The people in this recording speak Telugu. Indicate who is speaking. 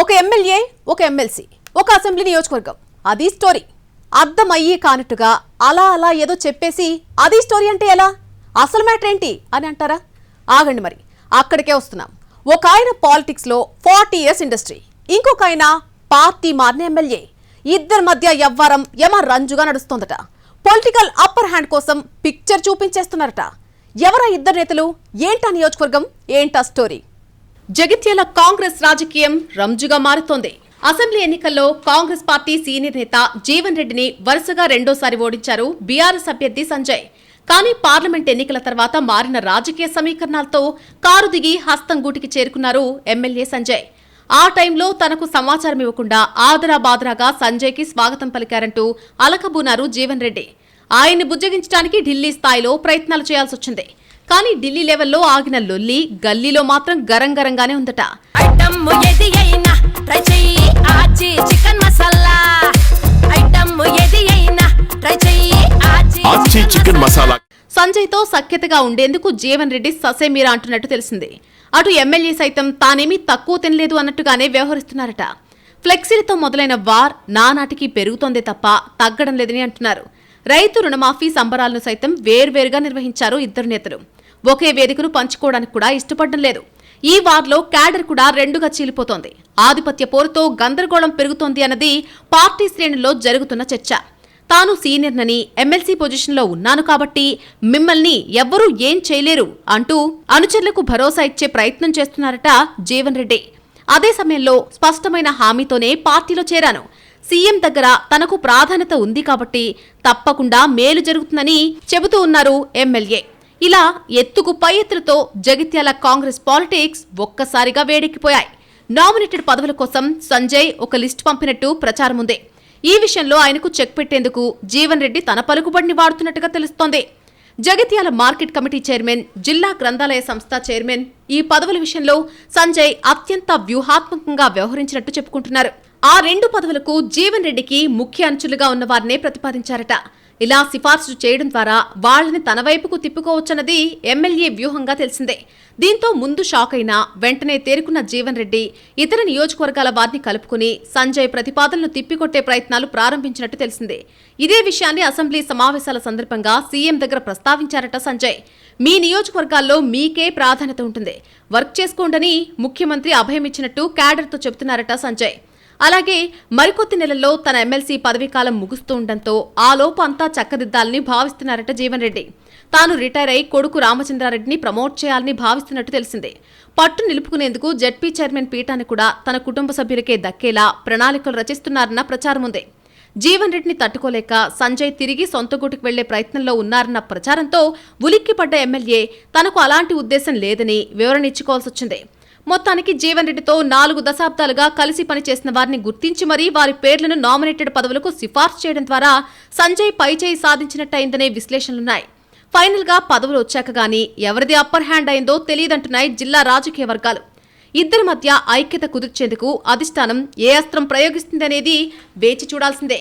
Speaker 1: ఒక ఎమ్మెల్యే ఒక ఎమ్మెల్సీ ఒక అసెంబ్లీ నియోజకవర్గం. అది స్టోరీ అర్థమయ్యి కానట్టుగా అలా అలా ఏదో చెప్పేసి అది స్టోరీ అంటే ఎలా? అసలు మ్యాటర్ ఏంటి అని అంటారా? ఆగండి మరి. అక్కడికే వస్తున్నాం. ఒక ఆయన పాలిటిక్స్లో ఫార్టీ ఇయర్స్ ఇండస్ట్రీ ఇంకొక ఆయన పార్టీ మారిన ఎమ్మెల్యే. ఇద్దరి మధ్య ఎవ్వరం యమ రంజుగా నడుస్తోందట. పొలిటికల్ అప్పర్ హ్యాండ్ కోసం పిక్చర్ చూపించేస్తున్నారట. ఎవరా ఇద్దరు నేతలు? ఏంటా నియోజకవర్గం? ఏంటా స్టోరీ జగిత్యాల కాంగ్రెస్ రాజకీయం రంజుగా మారుతోంది. అసెంబ్లీ ఎన్నికల్లో కాంగ్రెస్ పార్టీ సీనియర్ నేత జీవన్ రెడ్డిని వరుసగా రెండోసారి ఓడించారు బీఆర్ఎస్ అభ్యర్థి సంజయ్. కానీ పార్లమెంట్ ఎన్నికల తర్వాత మారిన రాజకీయ సమీకరణాలతో కారు దిగి హస్తం గూటికి చేరుకున్నారు ఎమ్మెల్యే సంజయ్. ఆ టైంలో తనకు సమాచారం ఇవ్వకుండా ఆదరా బాదరాగా సంజయ్కి స్వాగతం పలికారంటూ అలకబూనారు జీవన్ రెడ్డి. ఆయన్ని బుజ్జగించడానికి ఢిల్లీ స్థాయిలో ప్రయత్నాలు చేయాల్సి వచ్చింది కానీ ఢిల్లీ లెవెల్లో ఆగిన లొల్లి గల్లీలో మాత్రం గరం గరంగానే ఉందట.
Speaker 2: ఐటమ్ ఏది అయినా ట్రై చెయ్యి ఆచి చికెన్ మసాలా. ఐటమ్ ఏది అయినా ట్రై చెయ్యి ఆచి
Speaker 3: ఆచి చికెన్ మసాలా.
Speaker 1: సంజయ్తో సఖ్యతగా ఉండేందుకు జీవన్ రెడ్డి ససేమీరా అంటున్నట్టు తెలిసింది. అటు ఎమ్మెల్యే సైతం తానేమీ తక్కువ తినలేదు అన్నట్టుగానే వ్యవహరిస్తున్నారట. ఫ్లెక్సీలతో మొదలైన వార్ నానాటికి పెరుగుతోందే తప్ప తగ్గడం లేదని అంటున్నారు. రైతు రుణమాఫీ సంబరాలను సైతం వేర్వేరుగా నిర్వహించారు ఇద్దరు నేతలు. ఒకే వేదికను పంచుకోవడానికి కూడా ఇష్టపడడం లేదు. ఈ వార్లో క్యాడర్ కూడా రెండుగా చీలిపోతోంది. ఆధిపత్య పోరుతో గందరగోళం పెరుగుతోంది అన్నది పార్టీ శ్రేణుల్లో జరుగుతున్న చర్చ. తాను సీనియర్నని ఎమ్మెల్సీ పొజిషన్లో ఉన్నాను కాబట్టి మిమ్మల్ని ఎవ్వరూ ఏం చేయలేరు అంటూ అనుచరులకు భరోసా ఇచ్చే ప్రయత్నం చేస్తున్నారట జీవన్ రెడ్డి. అదే సమయంలో స్పష్టమైన హామీతోనే పార్టీలో చేరాను. సీఎం దగ్గర తనకు ప్రాధాన్యత ఉంది కాబట్టి తప్పకుండా మేలు జరుగుతుందని చెబుతూ ఉన్నారు ఎమ్మెల్యే. ఇలా ఎత్తుకు పై ఎత్తులతో జగిత్యాల కాంగ్రెస్ పాలిటిక్స్ ఒక్కసారిగా వేడెక్కిపోయాయి. నామినేటెడ్ పదవుల కోసం సంజయ్ ఒక లిస్ట్ పంపినట్టు ప్రచారం ఉంది. ఈ విషయంలో ఆయనకు చెక్ పెట్టేందుకు జీవన్ రెడ్డి తన పలుకుబడిని వాడుతున్నట్టుగా తెలుస్తోంది. జగిత్యాల మార్కెట్ కమిటీ చైర్మన్ జిల్లా గ్రంథాలయ సంస్థ చైర్మన్ ఈ పదవుల విషయంలో సంజయ్ అత్యంత వ్యూహాత్మకంగా వ్యవహరించినట్టు చెప్పుకుంటున్నారు. ఆ రెండు పదవులకు జీవన్ రెడ్డికి ముఖ్య అంచులుగా ఉన్నవారినే ప్రతిపాదించారట. ఇలా సిఫార్సు చేయడం ద్వారా వాళ్ళని తన వైపుకు తిప్పుకోవచ్చన్నది ఎమ్మెల్యే వ్యూహంగా తెలిసిందే. దీంతో ముందు షాక్ అయినా వెంటనే తేరుకున్న జీవన్ రెడ్డి ఇతర నియోజకవర్గాల వారిని కలుపుకుని సంజయ్ ప్రతిపాదనలు తిప్పికొట్టే ప్రయత్నాలు ప్రారంభించినట్టు తెలిసిందే. ఇదే విషయాన్ని అసెంబ్లీ సమావేశాల సందర్భంగా సీఎం దగ్గర ప్రస్తావించారట సంజయ్. మీ నియోజకవర్గాల్లో మీకే ప్రాధాన్యత ఉంటుంది. వర్క్ చేసుకోండని ముఖ్యమంత్రి అభయం ఇచ్చినట్టు క్యాడర్తో చెబుతున్నారట సంజయ్. అలాగే మరికొద్ది నెలల్లో తన ఎమ్మెల్సీ పదవీకాలం ముగుస్తూ ఉండడంతో ఆ లోపు అంతా చక్కదిద్దాలని భావిస్తున్నారట జీవన్ రెడ్డి. తాను రిటైర్ అయి కొడుకు రామచంద్రారెడ్డిని ప్రమోట్ చేయాలని భావిస్తున్నట్టు తెలిసిందే. పట్టు నిలుపుకునేందుకు జడ్పీ చైర్మన్ పీఠాన్ని కూడా తన కుటుంబ సభ్యులకే దక్కేలా ప్రణాళికలు రచిస్తున్నారన్న ప్రచారం ఉంది. జీవన్ రెడ్డిని తట్టుకోలేక సంజయ్ తిరిగి సొంత గూటికి వెళ్ళే ప్రయత్నంలో ఉన్నారన్న ప్రచారంతో ఉలిక్కిపడ్డ ఎమ్మెల్యే తనకు అలాంటి ఉద్దేశం లేదని వివరణ ఇచ్చుకోవాల్సి వచ్చింది. మొత్తానికి జీవన్ రెడ్డితో నాలుగు దశాబ్దాలుగా కలిసి పనిచేసిన వారిని గుర్తించి మరీ వారి పేర్లను నామినేటెడ్ పదవులకు సిఫార్సు చేయడం ద్వారా సంజయ్ పైచేయి సాధించినట్టయిందనే విశ్లేషణలున్నాయి. ఫైనల్గా పదవులు వచ్చాక గానీ ఎవరిది అప్పర్ హ్యాండ్ అయిందో తెలియదంటున్నాయి జిల్లా రాజకీయ వర్గాలు. ఇద్దరి మధ్య ఐక్యత కుదిర్చేందుకు అధిష్టానం ఏ అస్త్రం ప్రయోగిస్తుందనేది వేచి చూడాల్సిందే.